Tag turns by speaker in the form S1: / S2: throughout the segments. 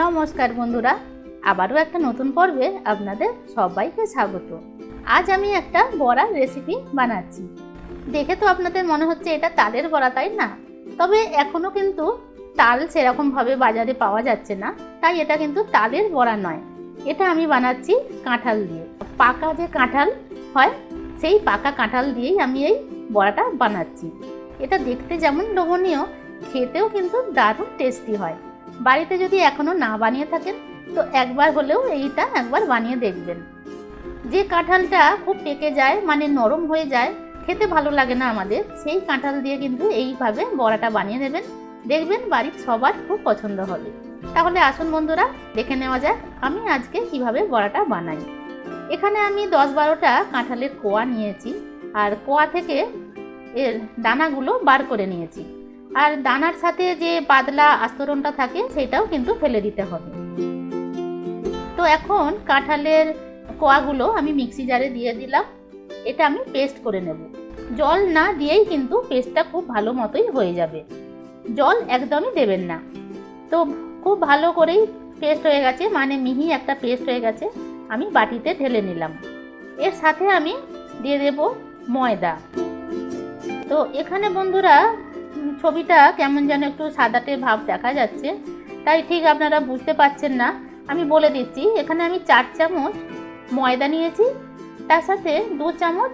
S1: নমস্কার বন্ধুরা, আবারও একটা নতুন পর্বে আপনাদের সবাইকে স্বাগত। আজ আমি একটা বড়ার রেসিপি বানাচ্ছি। দেখে তো আপনাদের মনে হচ্ছে এটা তালের বড়া, তাই না? তবে এখনও কিন্তু তাল সেরকমভাবে বাজারে পাওয়া যাচ্ছে না, তাই এটা কিন্তু তালের বড়া নয়। এটা আমি বানাচ্ছি কাঁঠাল দিয়ে। পাকা যে কাঁঠাল হয়, সেই পাকা কাঁঠাল দিয়েই আমি এই বড়াটা বানাচ্ছি। এটা দেখতে যেমন লোভনীয়, খেতেও কিন্তু দারুণ টেস্টি হয়। বাড়িতে যদি এখনও না বানিয়ে থাকেন, তো একবার হলেও এইটা একবার বানিয়ে দেখবেন। যে কাঁঠালটা খুব পেকে যায় মানে নরম হয়ে যায়, খেতে ভালো লাগে না আমাদের, সেই কাঁঠাল দিয়ে কিন্তু এইভাবে বড়াটা বানিয়ে নেবেন। দেখবেন বাড়ির সবার খুব পছন্দ হবে। তাহলে আসুন বন্ধুরা, দেখে নেওয়া যাক আমি আজকে কীভাবে বড়াটা বানাই। এখানে আমি দশ বারোটা কাঁঠালের কোয়া নিয়েছি, আর কোয়া থেকে এর দানাগুলো বার করে নিয়েছি। আর দানার সাথে যে পাতলা আস্তরণটা থাকে, সেটাও কিন্তু ফেলে দিতে হবে। তো এখন কাঁঠালের কোয়াগুলো আমি মিক্সি জারে দিয়ে দিলাম। এটা আমি পেস্ট করে নেব। জল না দিয়েই কিন্তু পেস্টটা খুব ভালো মতোই হয়ে যাবে। জল একদমই দেবেন না। তো খুব ভালো করেই পেস্ট হয়ে গেছে মানে মিহি একটা পেস্ট হয়ে গেছে, আমি বাটিতে ঢেলে নিলাম। এর সাথে আমি দিয়ে দেব ময়দা। তো এখানে বন্ধুরা ছবিটা কেমন যেন একটু সাদাটে ভাব দেখা যাচ্ছে। তাই ঠিক আপনারা বুঝতে পারছেন না। আমি বলে দিচ্ছি, এখানে আমি চার চামচ ময়দা নিয়েছি, তার সাথে দু চামচ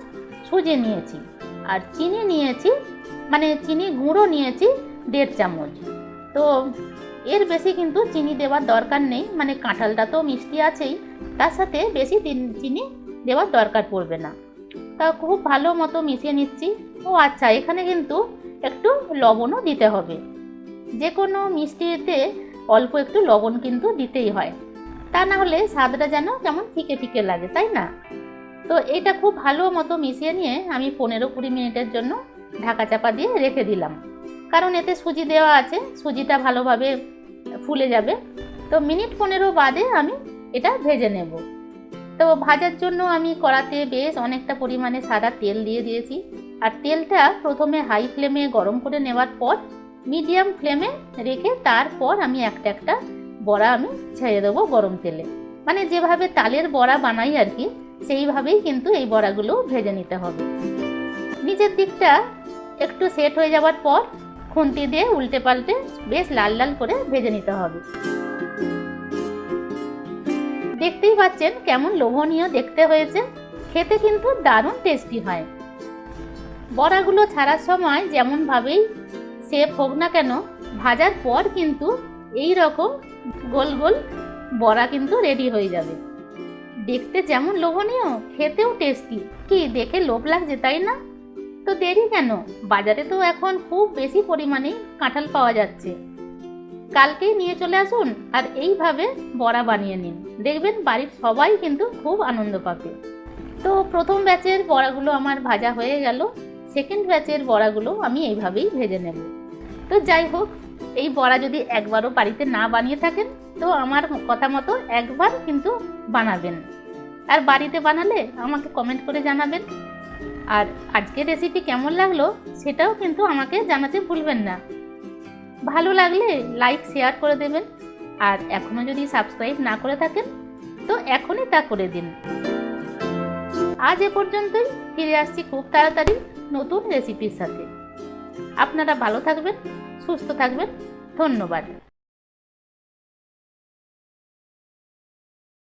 S1: সুজি নিয়েছি। আর চিনি নিয়েছি মানে চিনি গুঁড়ো নিয়েছি দেড় চামচ। তো এর বেশি কিন্তু চিনি দেওয়ার দরকার নেই মানে কাঁঠালটা তো মিষ্টি আছেই, তার সাথে বেশি চিনি দেওয়ার দরকার পড়বে না। তা খুব ভালো মতো মিশিয়ে নিচ্ছি। ও আচ্ছা এখানে কিন্তু একটু লবণও দিতে হবে। যে কোনো মিষ্টিতে অল্প একটু লবণ কিন্তু দিতেই হয়। তা না হলে স্বাদটা যেন কেমন ফিকে ফিকে লাগে, তাই না? তো এটা খুব ভালো মতো মিশিয়ে নিয়ে আমি পনেরো কুড়ি মিনিটের জন্য ঢাকা চাপা দিয়ে রেখে দিলাম। কারণ এতে সুজি দেওয়া আছে, সুজিটা ভালোভাবে ফুলে যাবে। তো মিনিট পনেরো বাদে আমি এটা ভেজে নেব। তো ভাজার জন্য আমি কড়াতে বেশ অনেকটা পরিমাণে সাদা তেল দিয়ে দিয়েছি। আর তেলটা প্রথমে হাই ফ্লেমে গরম করে নেওয়ার পর মিডিয়াম ফ্লেমে রেখে তারপর আমি একটা একটা বড়া আমি ছেড়ে দেবো গরম তেলে। মানে যেভাবে তালের বড়া বানাই আর কি, সেইভাবেই কিন্তু এই বড়াগুলো ভেজে নিতে হবে। নিচের দিকটা একটু সেট হয়ে যাওয়ার পর খুন্তি দিয়ে উল্টে পাল্টে বেশ লাল লাল করে ভেজে নিতে হবে। দেখতেই পাচ্ছেন কেমন লোভনীয় দেখতে হয়েছে। খেতে কিন্তু দারুণ টেস্টি হয়। বড়াগুলো ছাড়ার সময় যেমনভাবেই শেপ হোক না কেন, ভাজার পর কিন্তু এই রকম গোল গোল বড়া কিন্তু রেডি হয়ে যাবে। দেখতে যেমন লোভনীয়, খেতেও টেস্টি কি দেখে লোভ লাগছে তাই না? তো দেরি কেন? বাজারে তো এখন খুব বেশি পরিমাণে কাঁঠাল পাওয়া যাচ্ছে। কালকেই নিয়ে চলে আসুন আর এইভাবে বড়া বানিয়ে নিন। দেখবেন বাড়ির সবাই কিন্তু খুব আনন্দ পাবে। তো প্রথম ব্যাচের বড়াগুলো আমার ভাজা হয়ে গেল। সেকেন্ড ব্যাচের বড়াগুলো আমি এইভাবেই ভেজে নেব। তো যাই হোক, এই বড়া যদি একবারও বাড়িতে না বানিয়ে থাকেন, তো আমার কথা মতো একবার কিন্তু বানাবেন। আর বাড়িতে বানালে আমাকে কমেন্ট করে জানাবেন। আর আজকের রেসিপি কেমন লাগল সেটাও কিন্তু আমাকে জানাতে ভুলবেন না। ভালো লাগলে লাইক শেয়ার করে দেবেন। আর এখনও যদি সাবস্ক্রাইব না করে থাকেন, তো এখনই তা করে দিন। আজ এ পর্যন্তই, ফিরে আসছি খুব তাড়াতাড়ি। নতুন রেসিপির সাথে। আপনারা ভালো থাকবেন সুস্থ থাকবেন। ধন্যবাদ।